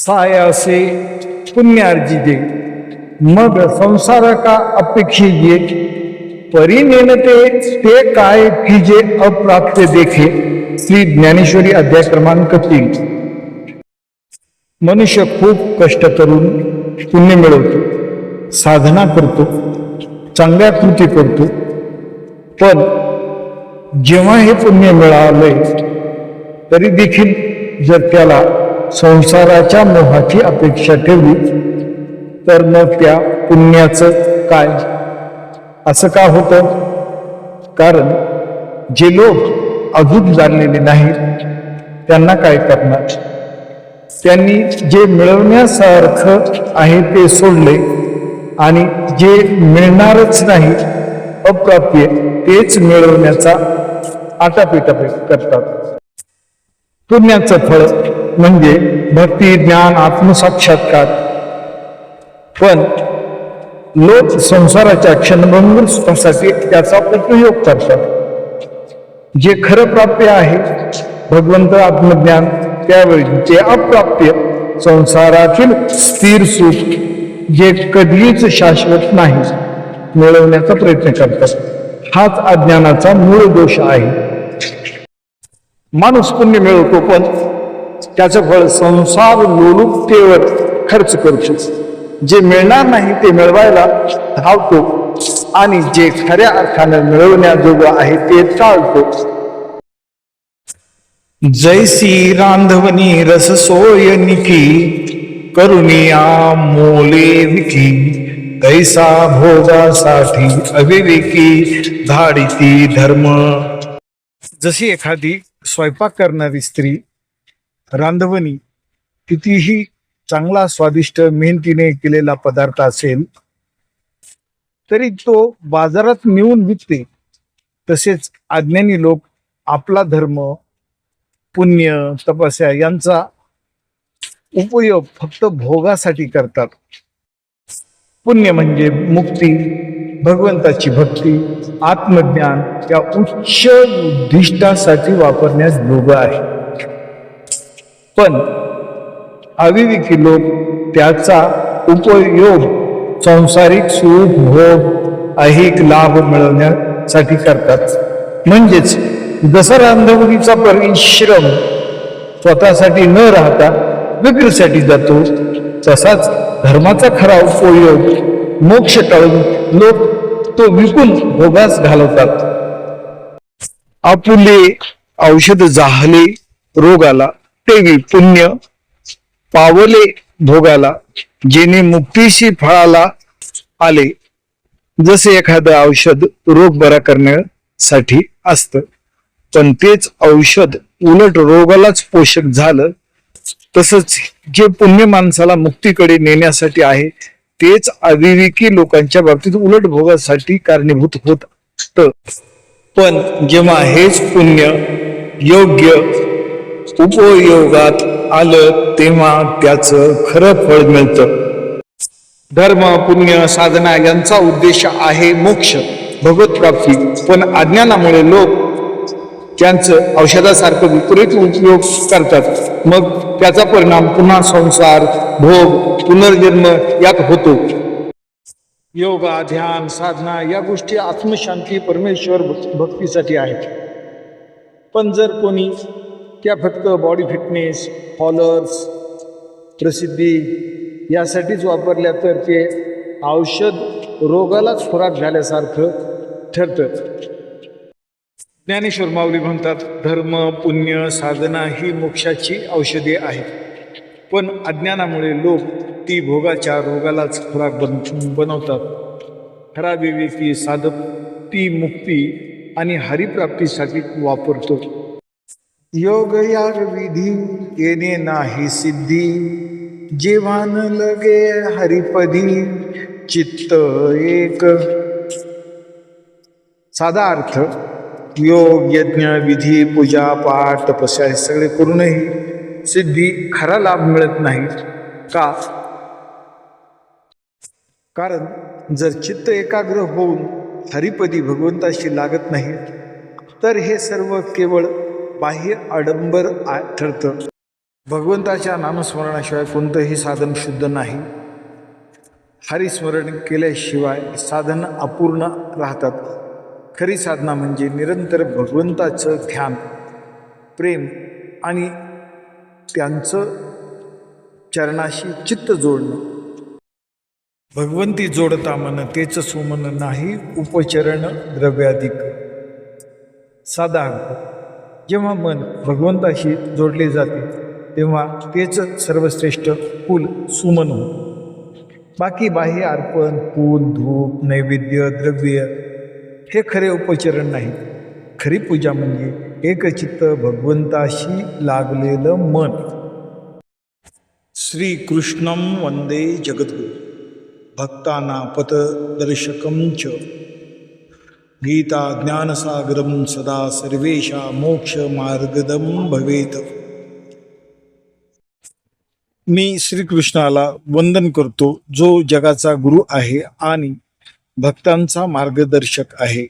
साय असे पुण्य अर्जिते मग संसार का अपेक्षिजे परिनेनते ते काय की जे देखे, श्री ज्ञानेश्वरी अध्याय क्रमांक तीन. मनुष्य खूप कष्ट करून पुण्य मिळवतो, साधना करतो, चांगल्या कृती करतो, पण जेव्हा हे पुण्य मिळालंय, तरी देखील जर त्याला संसाराच्या मोहाची अपेक्षा ठेवली तर मग त्या पुण्याचं काय? असं का होतं? कारण जे लोक अजून जाणलेले नाहीत त्यांना काय करणार? त्यांनी जे मिळवण्यासारखं आहे ते सोडले आणि जे मिळणारच नाही अप्राप्य तेच मिळवण्याचा आटापिटापी करतात. पुण्याचं फळ म्हणजे भक्ती ज्ञान आत्मसाक्षात्कार. पण लोक संसाराच्या क्षणभंगूर सुखासाठी त्याचा उपयोग करतात. जे खरं प्राप्य आहे भगवंत आत्मज्ञान त्यावेळी जे अप्राप्य संसारातील स्थिर सुख जे कधीच शाश्वत नाही मिळवण्याचा प्रयत्न करतात. हाच अज्ञानाचा मूळ दोष आहे. माणूस पुण्य मिळवतो पण त्याचं फळ संसार लोलुपतेवर खर्च करतो जे मिळणार नाही ते मिळवायला धावतो आणि जे खऱ्या अर्थानं मिळवण्याजोगं आहे ते टाळतो. जैसी रांधवनी रस सोय निकी करुणिया मोले विकी तैसा भोगासाठी अविवेकी धाडिती धर्म. जशी एखादी स्वयंपाक करणारी स्त्री रांधवणी कितीही चांगला स्वादिष्ट मेहनतीने केलेला पदार्थ असेल तरी तो बाजारात नेऊन विकते. तसेच अज्ञानी लोक आपला धर्म पुण्य तपस्या यांचा उपयोग फक्त भोगासाठी करतात. पुण्य म्हणजे मुक्ती भगवंताची भक्ती आत्मज्ञान या उच्च उद्दिष्टासाठी वापरण्यास योग्य आहे. पण अविवेकी लोक त्याचा उपयोग संसारिक सुख भोग ऐहिक लाभ मिळवण्यासाठी करतात. म्हणजेच जसा रांधवणीचा परिश्रम स्वतःसाठी न राहता विक्रीसाठी जातो. तसाच धर्माचा खरा उपयोग मोक्ष टाळून लोक तो विकून भोगास घालवतात. आपुले औषध जाहले रोगाला तेवी पुण्य पावले भोगाला जेने मुक्तीशी फळाला आले. जसे एखादं औषध रोग बरा करण्यासाठी असत पण तेच औषध उलट रोगालाच पोषक झालं तसंच जे पुण्य माणसाला मुक्तीकडे नेण्यासाठी आहे तेच अविवेकी लोकांच्या बाबतीत उलट भोगासाठी कारणीभूत होत. पण जेव्हा हेच पुण्य योग्य उपयोगात आलं तेव्हा त्याचं खरं फळ मिळतं. धर्म पुण्य साधना यांचा उद्देश आहे मोक्ष भगवत प्राप्ती. पण अज्ञानामुळे लोक त्यांचं औषधासारखं विपरीत उपयोग करतात. मग त्याचा परिणाम पुन्हा संसार भोग पुनर्जन्म यात होतो. योगा ध्यान साधना या गोष्टी आत्मशांती परमेश्वर भक्तीसाठी आहेत. पण जर कोणी त्या फक्त बॉडी फिटनेस हॉलर्स प्रसिद्धी यासाठीच वापरल्या तर ते औषध रोगालाच खुराक झाल्यासारखं ठरतं. ज्ञानेश्वर माऊली म्हणतात धर्म पुण्य साधना ही मोक्षाची औषधे आहेत. पण अज्ञानामुळे लोक ती भोगाच्या रोगालाच खुराक बन बनवतात. खरा विवेकी साधक ती मुक्ती आणि हरिप्राप्तीसाठी वापरतो. योग यार विधी येणे नाही सिद्धी. जेव्हा न लगे हरिपदी चित्त एक. साधा अर्थ योग यज्ञ विधी पूजा पाठ तपस्या हे सगळे करूनही सिद्धी खरा लाभ मिळत नाही का? कारण जर चित्त एकाग्र होऊन हरिपदी भगवंताशी लागत नाही तर हे सर्व केवळ बाह्य आडंबर आ- ठरतं. भगवंताच्या नामस्मरणाशिवाय कोणतंही साधन शुद्ध नाही. हरिस्मरण केल्याशिवाय साधन अपूर्ण राहतात. खरी साधना म्हणजे निरंतर भगवंताचं ध्यान प्रेम आणि त्यांचं चरणाशी चित्त जोडणं. भगवंती जोडता मन तेच सुमन नाही उपचरण द्रव्याधिक. साधा अर्थ जेव्हा मन भगवंताशी जोडले जाते तेव्हा तेच सर्वश्रेष्ठ कुल सुमन होते बाकी बाह्य अर्पण पूल धूप नैवेद्य द्रव्य हे खरे उपचरण नाही. खरी पूजा म्हणजे एकचित्त भगवंताशी लागलेलं मन. श्रीकृष्णं वंदे जगद्गुरु. भक्ताना पथदर्शकं च. गीता ज्ञानसागरं सदा सर्वेषा मोक्षमार्गदं भवेत। मी श्रीकृष्णाला वंदन करतो जो जगाचा गुरु आहे आणि भक्तांचा मार्गदर्शक आहे।